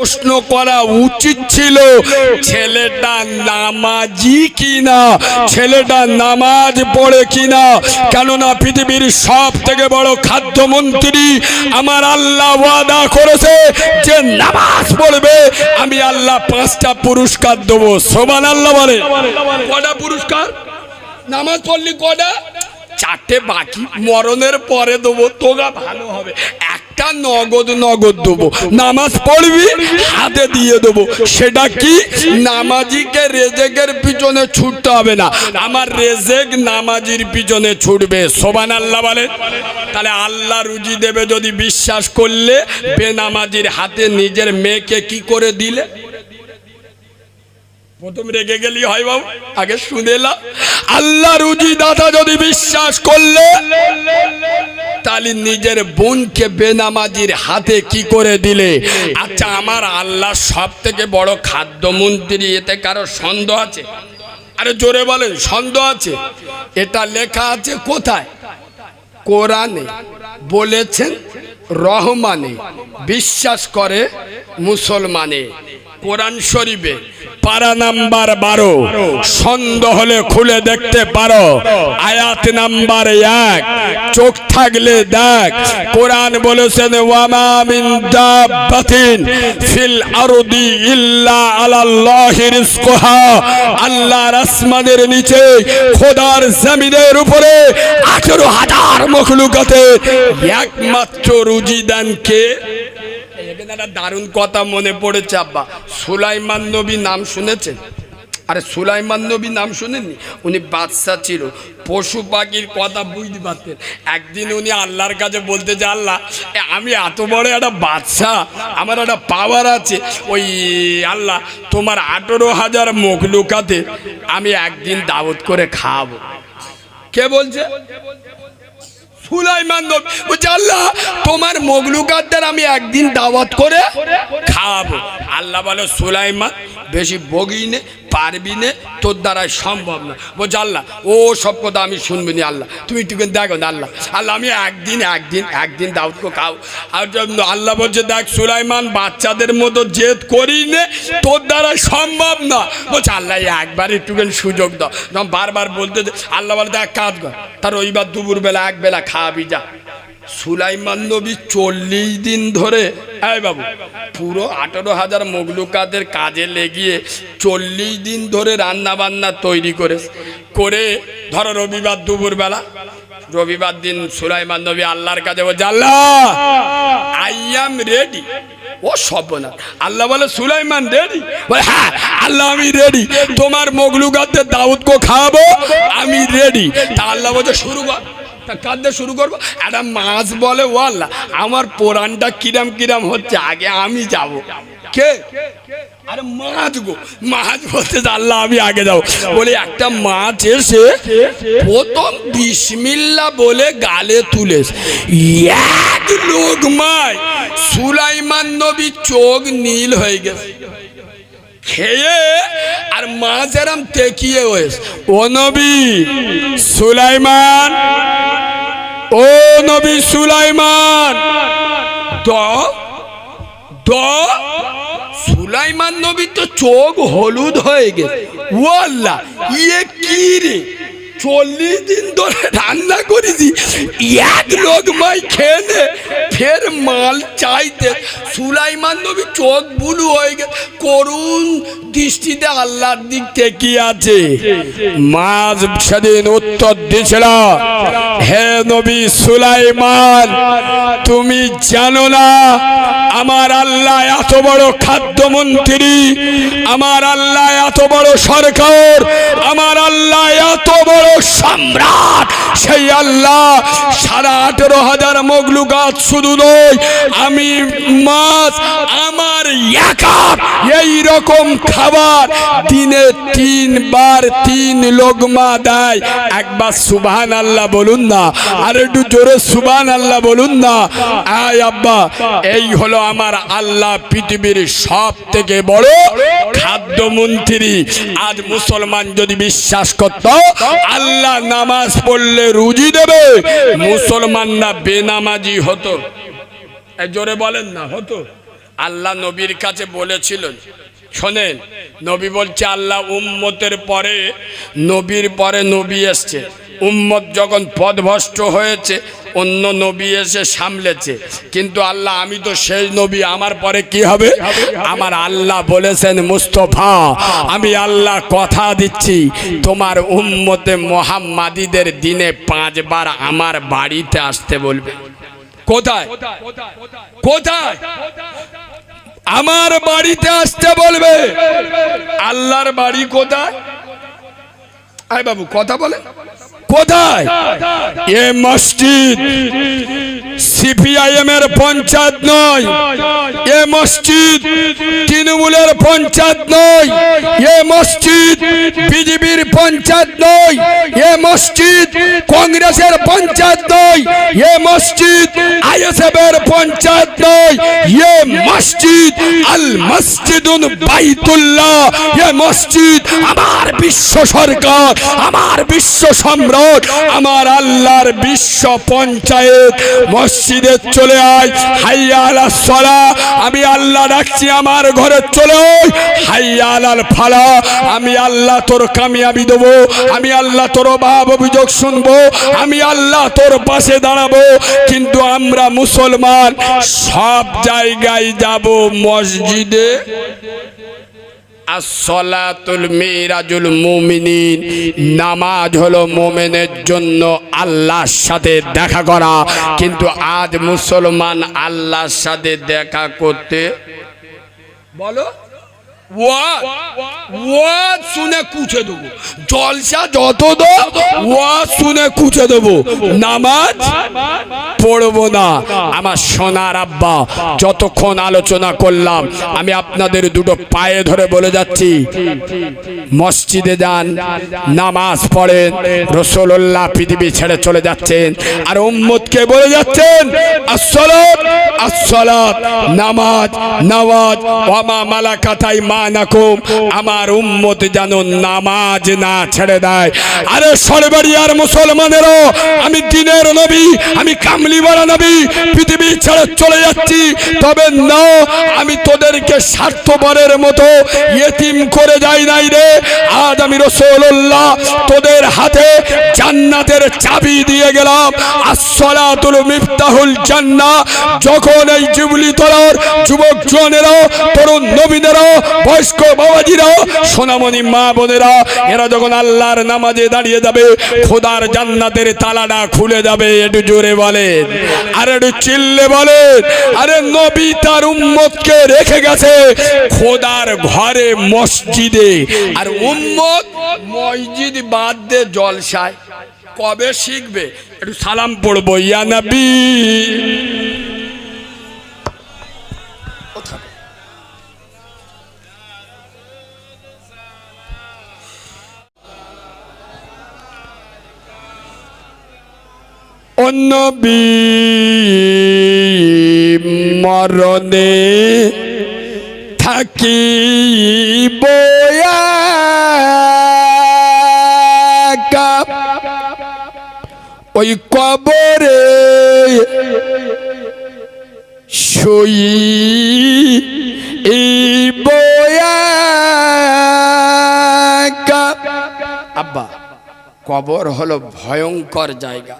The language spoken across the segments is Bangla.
প্রশ্ন করা উচিত ছিল, ছেলেটা নামাজি কিনা? ছেলেটা নামাজ পড়ে কিনা? কেননা পৃথিবীর সব থেকে বড় খাদ্যমন্ত্রী আমার আল্লাহ ওয়াদা করেছে যে নামাজ পড়বে, আমি আল্লাহ পাঁচটা পুরস্কার দেবো। সোমান আল্লাহ বলে। কটা পুরস্কার? নামাজ পড়লি কটা চারটে বাকি, মরণের পরে দেবো। তোগা ভালো হবে। একটা নগদ নগদ দেবো। নামাজ পড়বি, হাতে দিয়ে দেবো। সেটা কি? নামাজিকে রেজেকের পিছনে ছুটতে হবে না। আমার রেজেক নামাজির পিছনে ছুটবে। সোবান আল্লাহ বলে তাহলে আল্লাহ রুজি দেবে যদি বিশ্বাস করলে, বেনামাজির হাতে নিজের মেয়েকে কি করে দিলে? প্রথম রেগে গেলি হয় বাবু। আগে শুনেলা আল্লাহ রুজি দাতা যদি বিশ্বাস করলে, তাহলে নিজের বোনকে বেনামাজির হাতে কি করে দিলে? আচ্ছা আমার আল্লাহ সব থেকে বড় খাদ্যমন্ত্রী, এতে কারও সন্দেহ আছে? আরে জোরে বলেন, সন্দেহ আছে? এটা লেখা আছে কোথায়? কোরআনে বলেছেন, রহমানে। বিশ্বাস করে মুসলমানে। কোরআন শরীফে পারা নাম্বার বারো। সন্দেহ হলে খুলে দেখতে পারো। আয়াত নাম্বার এক, চোখ থাকলে দেখ। কোরআন বলেছেন আরদি নিচে, খোদার জমিনের উপরে আঠেরো হাজার একমাত্র রুজি দেন এখানে একটা দারুণ কথা মনে পড়েছে, আব্বা। সুলাইমান নবী নাম শুনেছেন? আরে, সুলাইমান নবী নাম শুনেননি? উনি বাদশা ছিল। পশু পাখির কথা বুঝতে পারতেন। একদিন উনি আল্লাহর কাছে বলতে যে, আল্লাহ আমি এত বড় একটা বাদশা আমার একটা পাওয়ার আছে। ওই, আল্লাহ, তোমার আঠেরো হাজার মুখ লুকাতে আমি একদিন দাওয়াত করে খাওয়াবো। কে বলছে? সুলাইমান নবী বলছে আল্লাহ তোমার মগলুকারদের আমি একদিন দাওয়াত করে খাওয়াবো। আল্লাহ বলে সুলাইমান বেশি বগি নে পারবি নে? তোর দ্বারাই সম্ভব না। বলছে, আল্লাহ, ও সব কথা আমি শুনবি নি, আল্লাহ। তুমি একটু দেখো না, আল্লাহ। আল্লাহ, আমি একদিন একদিন একদিন দাউদকে খাও। আর আল্লাহ বলছে, দেখ, সুলাইমান, বাচ্চাদের মতো জেদ করি নে, তোর দ্বারা সম্ভব না। বলছে, আল্লাহ, একবার একটুখানি সুযোগ দাও। বারবার বলতে আল্লাহ বলে, দেখ, কাজ কর। তার ওইবার দুপুরবেলা এক বেলা খাওয়াবি, যা। সুলাইমান নবী চল্লিশ দিন ধরে, এই বাবু, পুরো আঠারো হাজার মগলুকাদের কাজে লেগিয়ে চল্লিশ দিন ধরে রান্না বান্না তৈরি করে করে, ধরো রবিবার দুপুরবেলা, রবিবার দিন সুলাইমান নবী আল্লাহর কাছে বলছে, আল্লাহ আই এম রেডি ও সর্বনাশ। আল্লাহ বলে, সুলাইমান রেডি বলে হ্যাঁ আল্লাহ, আমি রেডি তোমার মগলুকাদের দাউদ কো খাওয়াবো, আমি রেডি তা আল্লাহ বলছে, শুরু কর। তা কাঁদতে শুরু করব? একটা মাছ বলে ও আমার পোড়ানটা কিরাম কিরাম হচ্ছে, আগে আমি যাব। কে? আরে মাছ গো, মাছ বলতে আল্লাহ, আমি আগে যাব। বলে একটা মাছ এসে প্রথম বিসমিল্লা বলে গালে তুলে এক লোক মায়, সুলাইমান নবী চোখ নীল হয়ে গেছে। খেয়ে আর মাছ এরম তেকিয়ে হয়েছে। ও নবী, সুলাইমান ও নবী সুলাইমান। দ? দ? সুলাইমান নবী তো চোখ হলুদ হয়ে গেছে। ও আল্লাহ ইয়ে কি রে? চল্লিশ দিন ধরে রান্না করেছি। এক লোক মাই খেয়ে ফের মাল চাইতে। সুলাইমান নবী চোখ বুলু হয়ে গেছে। করুণ দৃষ্টিতে আল্লাহর দিক থেকে আছে। মাঝ সেদিন উত্তর দিয়েছিল, হে নবী সুলাইমান, তুমি জানো না, আমার আল্লাহ এত বড় খাদ্যমন্ত্রী, আমার আল্লাহ এত বড় সরকার, আমার আল্লাহ এত বড় সম্রাট। সেই আল্লাহ সাড়ে আঠেরো হাজার মগলু গাছ শুধু নয়, আমি মাছ, আমার এই রকম খাবার দিনে তিনবার তিন দেয়। একবার সুবহান আল্লাহ বলুন না, আর একটু জোরে সুবহান আল্লাহ বলুন না। আয় আব্বা, এই হলো আমার আল্লাহ পৃথিবীর সব থেকে বড় খাদ্যমন্ত্রী। আজ মুসলমান যদি বিশ্বাস করত আল্লাহ নামাজ পড়লে রুজি দেবে। মুসলমান না বেনামাজি হতো। জোরে বলেন না, হতো। আল্লাহ নবীর কাছে বলেছিলেন শোনেন, নবী বলছে, আল্লাহ উম্মতের পরে, নবীর পরে নবী এসছে। উম্মত যখন পদভষ্ট হয়েছে, অন্য নবী এসে সামলেছে। কিন্তু আল্লাহ, আমি তো সেই নবী, আমার পরে কি হবে? আমার আল্লাহ বলেছেন, মুস্তফা, আমি আল্লাহ কথা দিচ্ছি। তোমার উম্মতে মোহাম্মাদিদের দিনে পাঁচবার আমার বাড়িতে আসতে বলবে। কোথায়? কোথায়? আমার বাড়িতে আসতে বলবে। আল্লাহর বাড়ি কোথায়? আয় বাবু কথা বলে। কোথায়? এ মসজিদ। সিপিআইএম এর পঞ্চায়েত নয়। এ মসজিদ তৃণমূলের পঞ্চায়েত নয়। এ মসজিদ বিজেপির পঞ্চায়েত নয়। এ মসজিদ কংগ্রেসের পঞ্চায়েত নয়। এ মসজিদ আইএসএফ এর পঞ্চায়েত নয়। এ মসজিদ আল মসজিদুন বাইতুল্লাহ। এ মসজিদ আমার বিশ্ব সরকার, আমার বিশ্ব সম্রাট, আমার আল্লাহর বিশ্ব পঞ্চায়েত। মসজিদে চলে আয়। হাইয়া সলা। আমি আল্লাহ ডাকছি, আমার ঘরে চলে হাইয়া আলাল ফালা। আমি আল্লাহ তোর কামিয়াবি দেবো। আমি আল্লাহ তোর অভাব অভিযোগ শুনব। আমি আল্লাহ তোর পাশে দাঁড়াবো। কিন্তু আমরা মুসলমান সব জায়গায় যাব মসজিদে। আসলাতুল মিরাজুল মুমিনিন। নামাজ হলো মোমেনের জন্য আল্লাহর সাথে দেখা করা। কিন্তু আজ মুসলমান আল্লাহর সাথে দেখা করতে বলো। জলসা শুনে কুচে দেবো। নামাজ পড়ব না। আমার সোনার আব্বা, যতক্ষণ আলোচনা করলাম, আমি আপনাদের দুটো পায়ে ধরে বলে যাচ্ছি, মসজিদে যান, নামাজ পড়েন রসোল্লাহ পৃথিবী ছেড়ে চলে যাচ্ছেন, আর উম্মতকে বলে যাচ্ছেন নামাজ নামাজ মালাকাতাই মানাকুম আমার উম্মত যেন নামাজ না ছেড়ে দেয়। আরে সরবাড়িয়ার মুসলমানেরও, আমি দিনের নবী, আমি কামলিওয়ালা নবী, পৃথিবী ছেড়ে চলে যাচ্ছি। তবে না, আমি তোদেরকে স্বার্থপরের মতো ইয়েতিম করে যাই নাই রে। আজ আমি রসুল্লাহ তোদের হাতে জান্নাতের চাবি দিয়ে গেলাম। আসসালাতুল মিফতাহুল জান্না। যখন এই জুবলি তলার যুবক জনেরা তরুণ নবীনেরা, বয়স্ক বাবাজিরা, সোনামণি মা বোনেরা, এরা যখন আল্লাহর নামাজে দাঁড়িয়ে যাবে, খোদার জান্নাতের তালাটা খুলে যাবে, একটু জোরে বলেন। আর একটু চিল্লে বলেন। আরে নবী তার উম্মতকে রেখে গেছে খোদার ঘরে মসজিদে। আর উম্মত মসজিদ বাদ দিয়ে জলসায়। কবে শিখবে? একটু সালাম পড়ব, ইয়া নবী। অন্নবী মরণে থাকি ওই কবরে সই আব্বা, কবর হলো ভয়ঙ্কর জায়গা।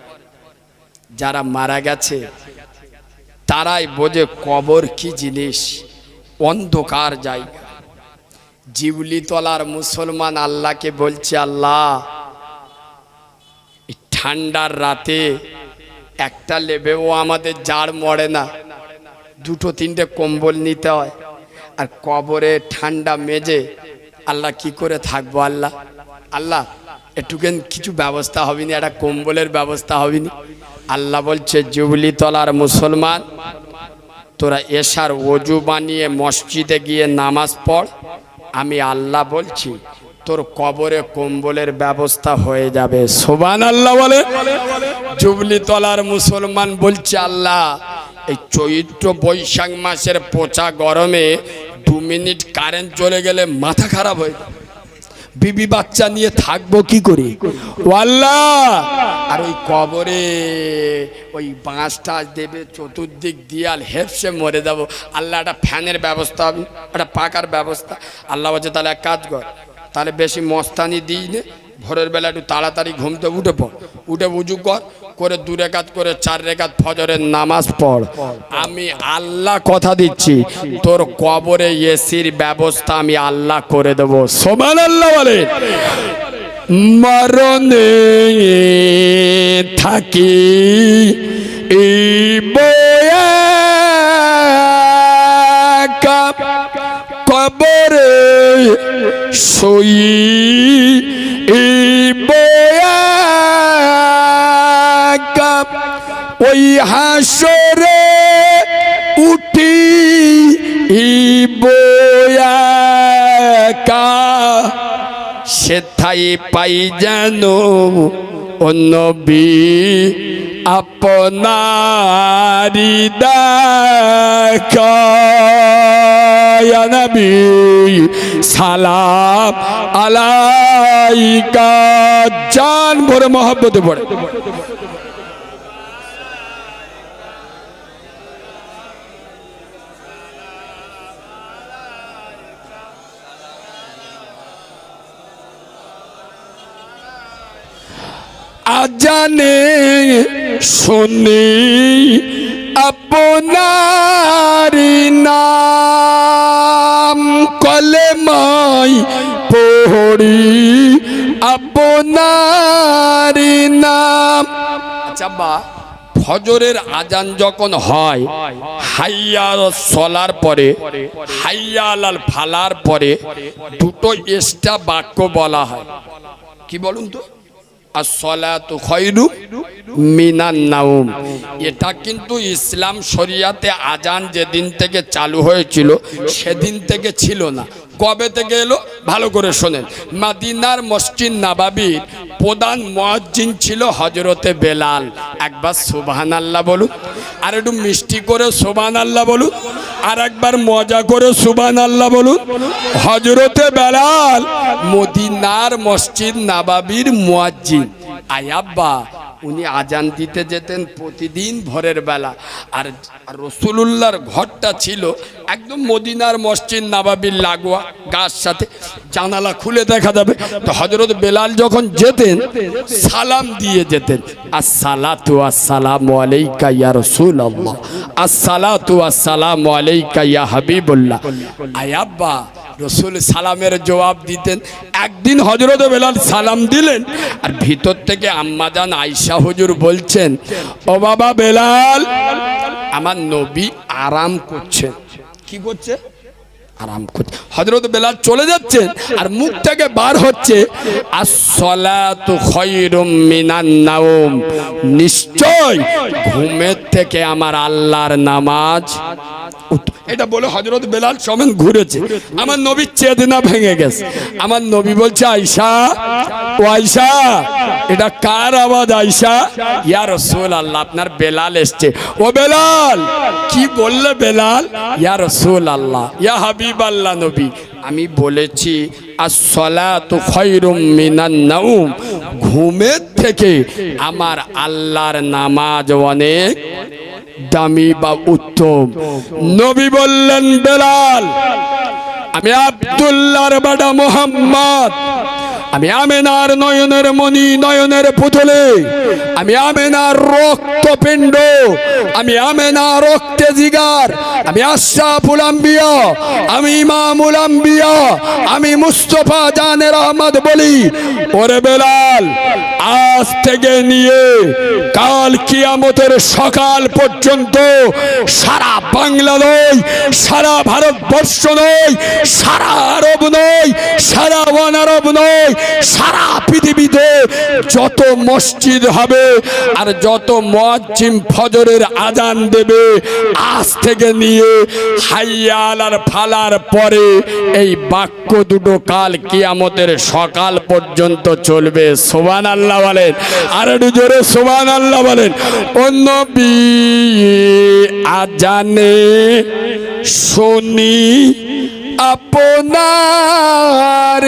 যারা মারা গেছে, তারাই বোঝে কবর কি জিনিস। অন্ধকার জায়গা। জিবলি তলার মুসলমান আল্লাহকে বলছে, আল্লাহ ঠান্ডার রাতে একটা লেবেও আমাদের জাড় মরে না। দুটো, তিনটে কম্বল নিতে হয়। আর কবরে ঠান্ডা মেজে আল্লাহ কি করে থাকব আল্লাহ? আল্লাহ একটুকেন কিছু ব্যবস্থা হবেনি, একটা কম্বলের ব্যবস্থা হবেনি। আল্লাহ বলছে, জুবলি তলার মুসলমান, তোরা এসার অজু বানিয়ে মসজিদে গিয়ে নামাজ পড়। আমি আল্লাহ বলছি তোর কবরে কম্বলের ব্যবস্থা হয়ে যাবে। সোবান আল্লাহ বলে। জুবলি তলার মুসলমান বলছে, আল্লাহ, এই চৈত্র বৈশাখ মাসের পচা গরমে দু মিনিট কারেন্ট চলে গেলে মাথা খারাপ হয়ে। বিবি বাচ্চা নিয়ে থাকব কি করে? আল্লাহ আর ওই কবরে ওই বাঁশ টাছ দেবে, চতুর্দিক দিয়াল হেপসে মরে যাব। আল্লাহ, একটা ফ্যানের ব্যবস্থা হবে, একটা পাকার ব্যবস্থা। আল্লাহ বলছে, তাহলে এক কাজ কর তাহলে বেশি মস্তানি দিই নে, ভোরের বেলা একটু তাড়াতাড়ি ঘুমতে উঠে পড়। উঠে উজু কর, করে দু রেখাত করে চার রেখাত ফজরের নামাজ পড়। আমি আল্লাহ কথা দিচ্ছি, তোর কবরে এসির ব্যবস্থা আমি আল্লাহ করে দেবো। সোমান আল্লাহ বলে। মরণে থাকি, এই সই ওই হাসরে উঠি কা সেথাই পাই যেন অন্নবী আপনারি নবী সালাম আলাইকা। জান ভরে মহব্বতে পড়ে আজানে শুনি আপনার নাম। কলেমাই পড়ি আপনার নাম। আচ্ছা ফজরের আজান যখন হয় হাইয়াল সলার পরে, হাইয়াল আল ফালার পরে দুটো এক্সট্রা বাক্য বলা হয়। কি বলুন তো? আসলাতু খয়রু মিনান নাউম এটা কিন্তু ইসলাম শরিয়াতে আজান যেদিন থেকে চালু হয়েছিল, সেদিন থেকে ছিল না। কবে থেকে এলো? ভালো করে শোনেন। মাদিনার মসজিদ নাবাবির প্রধান মুয়াজ্জিন ছিল হজরতে বেলাল। একবার সুবহান আল্লাহ বলুন, আর একটু মিষ্টি করে সুবহান আল্লাহ বলুন, আর একবার মজা করে সুবহান আল্লাহ বলুন। হজরতে বেলাল, মদিনার মসজিদ নাবাবির মুয়াজ্জিন। আয়াব্বা উনি আজান দিতে যেতেন প্রতিদিন ভোরের বেলা। আর আর রসুলুল্লাহর ঘরটা ছিল একদম মদিনার মসজিদ নাবাবির লাগোয়া গাছ সাথে। জানালা খুলে দেখা যাবে। তো হজরত বেলাল যখন যেতেন, সালাম দিয়ে যেতেন। আসসালাতু আসসালামু আলাইকা ইয়া রাসূলুল্লাহ। আসসালাতু আসসালামু আলাইকা ইয়া হাবিবুল্লাহ। আয়াব্বা রসুল সালামের জবাব দিতেন। একদিন হজরত বেলাল সালাম দিলেন, আর ভিতর থেকে আম্মাজান আয়সা হুজুর বলছেন, ও বাবা বেলাল, আমার নবী আরাম করছেন। কি করছে? আরাম করছে। হজরত বেলাল চলে যাচ্ছেন, আর মুখ থেকে বার হচ্ছে নিশ্চয় ঘুমের থেকে আমার আল্লাহর নামাজ। এটা বলে হজরত বেলাল সমেন ঘুরেছে। আমার নবীর চেতনা ভেঙে গেছে। আমার নবী বলছে আয়সা ও আয়সা এটা কার আওয়াজ আয়সা ইয়া রসুল আল্লাহ আপনার বেলাল এসছে। ও বেলাল, কি বললে বেলাল? ইয়া রসুল আল্লাহ ইয়া হাবিব আল্লাহ নবী, আমি বলেছি ঘুমের থেকে আমার আল্লাহর নামাজ অনেক দামি বা উত্তম। নবী বললেন বেলাল আমি আব্দুল্লাহর বাডা মোহাম্মদ। আমি আমেনার নয়নের মণি, নয়নের পুতুলে। আমি আমেনার রক্তপিণ্ড। আমি আমেনা রক্তে জিগার। আমি আশরাফুল আম্বিয়া আমি ইমামুল আম্বিয়া আমি মুস্তফা জানের আহমদ বলি। ওরে বেলাল, আজ থেকে নিয়ে কাল কিয়ামতের সকাল পর্যন্ত সারা বাংলা নয় সারা ভারতবর্ষ নয়, সারা আরব নয়, সারা ওয়ান আরব নয় সারা পৃথিবীতে যত মসজিদ হবে আর যত মুয়াজ্জিম ফজরের আজান দেবে, আজ থেকে নিয়ে হাইয়াল আর ফালার পরে এই বাক্য দুটো কাল কিয়ামতের সকাল পর্যন্ত চলবে। সোবান আল্লাহ বলেন। আর একটু জোরে সোবান আল্লাহ বলেন অন্য আজানে শুনি আপনার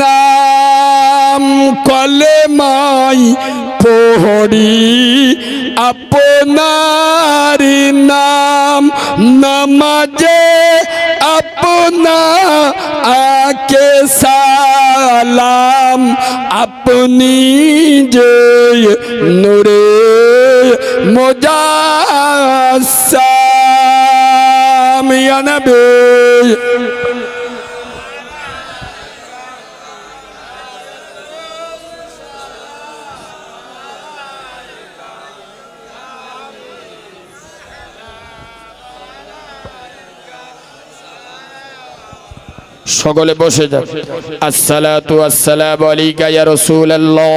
না নাম কলেমাই পোহরি আপনার নাম নমাজে আপনা আকে সালাম। আপনি যে নূরে ইয়া নবী। সকলে বসে যান আসসালাতু আসসালামু আলাইকা ইয়া রাসূলুল্লাহ।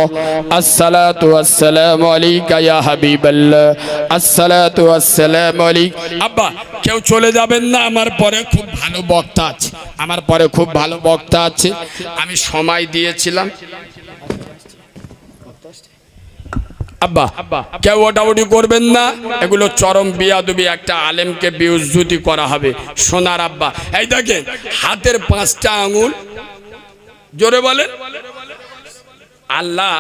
আসসালাতু আসসালামু আলাইকা ইয়া হাবিবাল্লাহ। আসসালাতু আসসালামু আলাইক আব্বা, কেউ চলে যাবেন না? আমার পরে খুব ভালো বক্তা আছে। আমার পরে খুব ভালো বক্তা আছে। আমি সময় দিয়েছিলাম। আব্বা, কেউ ওটাউটি করবেন না। এগুলো চরম বিয়াদুবি, একটা আলেমকে বিউজ্জুতি করা হবে। সোনার আব্বা, এই দেখেন, হাতের পাঁচটা আঙুল, জোরে বলেন। আল্লাহ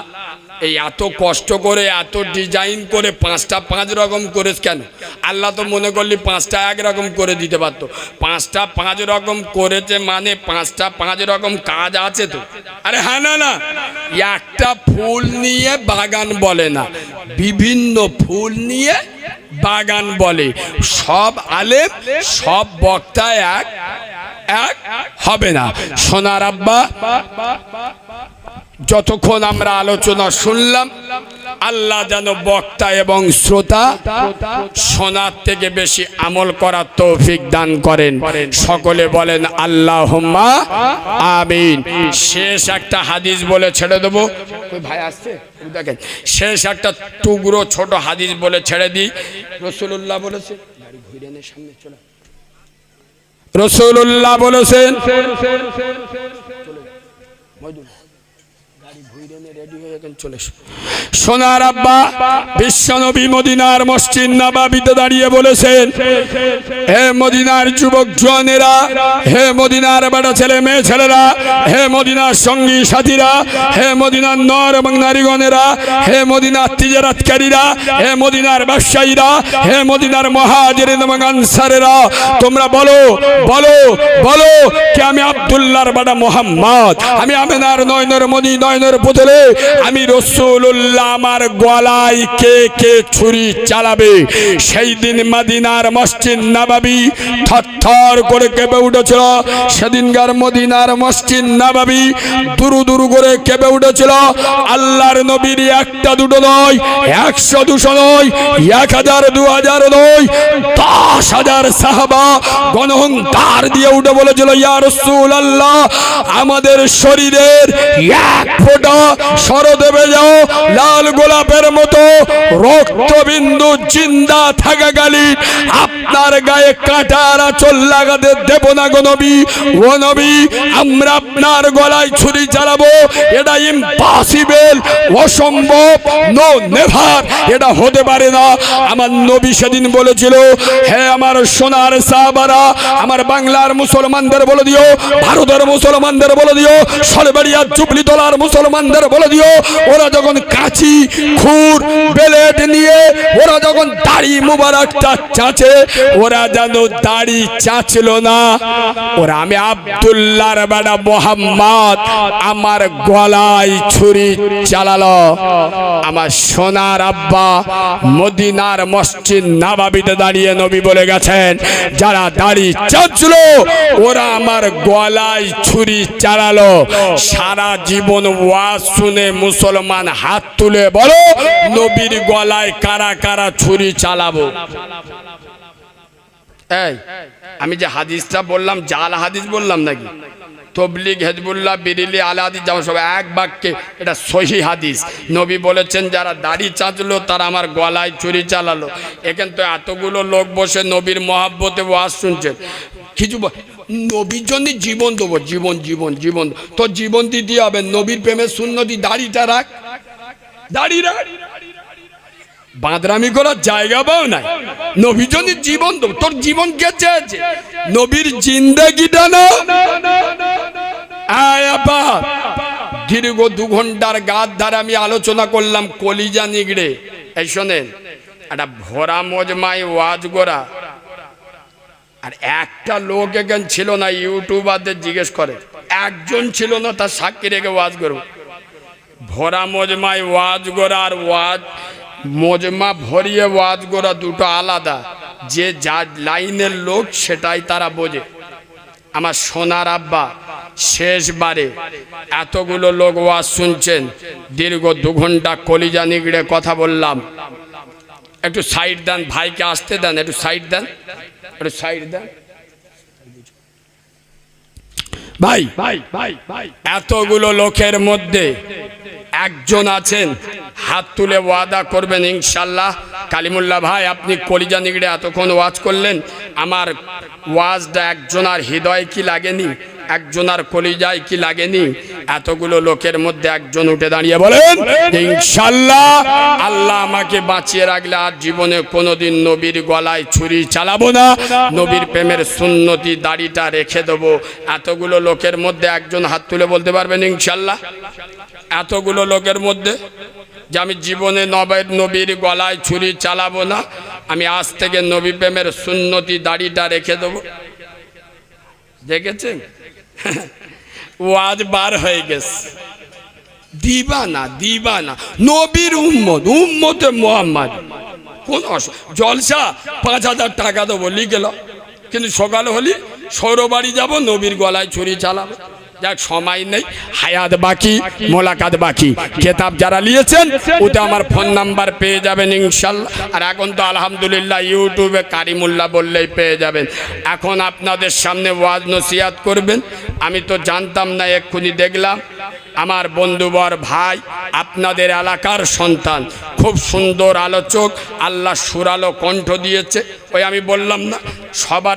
এই এত কষ্ট করে, এত ডিজাইন করে পাঁচটা পাঁচ রকম করে কেন? আল্লাহ তো মনে করলি পাঁচটা এক রকম করে দিতে পারতো। পাঁচটা পাঁচ রকম করেছে মানে পাঁচটা পাঁচ রকম কাজ আছে তো। আরে হ্যাঁ না না। একটা ফুল নিয়ে বাগান বলে না, বিভিন্ন ফুল নিয়ে বাগান বলে। সব আলেম, সব বক্তা এক এক হবে না। সোনার আব্বা যতক্ষণ আমরা আলোচনা শুনলাম আল্লাহ যেন বক্তা এবং শ্রোতা শোনার থেকে বেশি আমল করার তৌফিক দান করেন। সকলে বলেন আল্লাহ আমিন। শেষ একটা হাদিস বলে ছেড়ে দেবো। ভাই আসছে? দেখেন। শেষ একটা টুকরো ছোট হাদিস বলে ছেড়ে দিই। রসুল্লাহ বলেছে সামনে চলে। রসুল্লাহ বলেছেন সোনার আব্বা বিশ্বনবী মদিনার মসজিদ নাবাবিতে দাঁড়িয়ে বলেছেন, হে মদিনার যুবক জনেরা হে মদিনার বেটা ছেলে, মেয়ে ছেলেরা, হে মদিনার সঙ্গী সাথীরা, হে মদিনার নর এবং নারীগণেরা, হে মদিনার তিজারাতকারীরা, হে মদিনার ব্যবসায়ীরা, হে মদিনার মহাজের এবং আনসারেরা, তোমরা বলো বলো বলো, কি আমি আব্দুল্লাহর বাটা মোহাম্মদ? আমি আমেনার নয়নের মদি নয়নের পুতলে। আমি রসুল্লাহ আমার গলায় কে কে ছুরি চালাবে? সেই দিন মাদিনার মসজিদ নাবাবি থর করে কেঁপে উঠেছিল। সেদিনকার মদিনার মসজিদ নাবাবি দুরু দুরু করে কেঁপে উঠেছিল। আল্লাহর নবীর একটা দুটো নয়, একশো দুশো নয়, এক হাজার দু হাজার নয়, দশ হাজার সাহাবা গণহংকার দিয়ে উঠে বলেছিল, ইয়া রসুল আল্লাহ আমাদের শরীরের এক ফোঁটা সরদেবে যাও, লাল গোলাপের মতো রক্তবিন্দু জিন্দা থাকাকালীন আপনার গায়ে কাটার আচল লাগাতে দেব না গো নবী। ও নবী, আমরা আপনার গলায় ছুরি চালাবো, এটা ইম্পসিবল অসম্ভব নো নেভার এটা হতে পারে না। আমার নবী সেদিন বলেছিল, হে আমার সোনার সাহাবারা, আমার বাংলার মুসলমানদের বলে দিও, ভারতের মুসলমানদের বলে দিও, সরবাড়িয়া চুপলি তোলার মুসলমানদের বলে দিও ওরা যখন কাঁচি খুর, বেলেট নিয়ে, ওরা যখন দাড়ি মুবারকটা চাচে ওরা যেন দাড়ি চাচল না। ওরা আমি আব্দুল্লাহর বেড়া মোহাম্মদ, আমার গলায় ছুরি চালালো। আমার সোনার আব্বা মদিনার মসজিদ নাবাবিতে দাঁড়িয়ে নবী বলে গেছেন, যারা দাড়ি চাচলো ওরা আমার গলায় ছুরি চালালো। সারা জীবন ওয়াজ শুনে মুসলমান হাত তুলে বলো, নবীর গলায় কারা কারা ছুরি চালাবো? এই, আমি যে হাদিসটা বললাম, জাল হাদিস বললাম নাকি? তবলিগ, হেজবুল্লাহ, বিরিলি আল হাদিস যেমন সব এক বাক্যে, এটা সহি হাদিস। নবী বলেছেন, যারা দাড়ি চাঁচলো, তারা আমার গলায় চুরি চালালো। এখান তো এতগুলো লোক বসে নবীর মহাব্বতে ওয়াজ শুনছেন। কিছু নবীর জন্য জীবন দেবো, জীবন জীবন জীবন। তোর জীবন দিতে হবে, নবীর প্রেমের শূন্যতি দাড়িটা রাখ। দাড়ি রাখ। বাঁদরামি করার জায়গা পাও নাই। নবীর জন্য জীবন দেবো, তোর জীবন কে চেয়েছে নবীর জিন্দাগিটা না। আয় আপা। দীর্ঘ দু ঘণ্টার গাদ ধারে আমি আলোচনা করলাম, কলিজা নিগড়ে। এই শোনেন, একটা ভরা মজমায় ওয়াজ গোরা আর একটা লোক এখান ছিল না, ইউটিউবারদের জিজ্ঞেস করে। একজন ছিল না, তার সাক্ষী রেখে ওয়াজ করব ভরা মজমায় ওয়াজ গোরা আর ওয়াজ, মজমা ভরিয়ে ওয়াজ গোরা দুটো আলাদা। যে যা লাইনের লোক, সেটাই তারা বোঝে। আমার সোনার আব্বা শেষবারে এতগুলো লোক ওয়াজ শুনছেন, দীর্ঘ দু ঘণ্টা কলিজা নিগড়ে কথা বললাম। একটু সাইড দেন, ভাইকে আসতে দেন, একটু সাইড দেন। একটু সাইড দেন ভাই ভাই ভাই ভাই। এতগুলো লোকের মধ্যে একজন আছেন হাত তুলে ওয়াদা করবেন ইনশাল্লাহ কালিমুল্লাহ ভাই আপনি কলিজা নিগড়ে এতক্ষণ ওয়াজ করলেন আমার ওয়াজটা একজন আর হৃদয় কি লাগেনি? একজনার কলিজায় কি লাগেনি? এতগুলো লোকের মধ্যে একজন উঠে দাঁড়িয়ে বলেন ইনশাল্লাহ আল্লাহ আমাকে বাঁচিয়ে রাখলে আর জীবনে কোনোদিন নবীর গলায় ছুরি চালাবো না। নবীর প্রেমের সুন্নতি দাড়িটা রেখে দেবো। এতগুলো লোকের মধ্যে একজন হাত তুলে বলতে পারবেন ইনশাল্লাহ এতগুলো লোকের মধ্যে যে আমি জীবনে নবের নবীর গলায় ছুরি চালাবো না আমি আজ থেকে নবী প্রেমের সুন্নতি দাড়িটা রেখে দেবো। দেখেছেন? ওয়াজ বার হয়ে গেছে। দিবা না দিবা না নবীর উম্মত, উম্মতে মোহাম্মদ। কোন জলসা পাঁচ হাজার টাকা দেবো লিখেল কিন্তু সকাল হলি সৌরবাড়ি যাব, নবীর গলায় ছুরি চালাবো। যাক সময় নেই, হায়াত বাকি, মোলাকাত বাকি। খেতাব যারা নিয়েছেন ওতে আমার ফোন নাম্বার পেয়ে যাবেন ইনশাল্লাহ। আর এখন তো আলহামদুলিল্লাহ ইউটিউবে কারিমুল্লাহ বললেই পেয়ে যাবেন। এখন আপনাদের সামনে ওয়াজ নসিয়াত করবেন। আমি তো জানতাম না, এক্ষুনি দেখলাম। আমার বন্ধুবর ভাই, আপনাদের এলাকার সন্তান, খুব সুন্দর আলোচক, আল্লাহ সুরালো কণ্ঠ দিয়েছে। ওই আমি বললাম না, সবার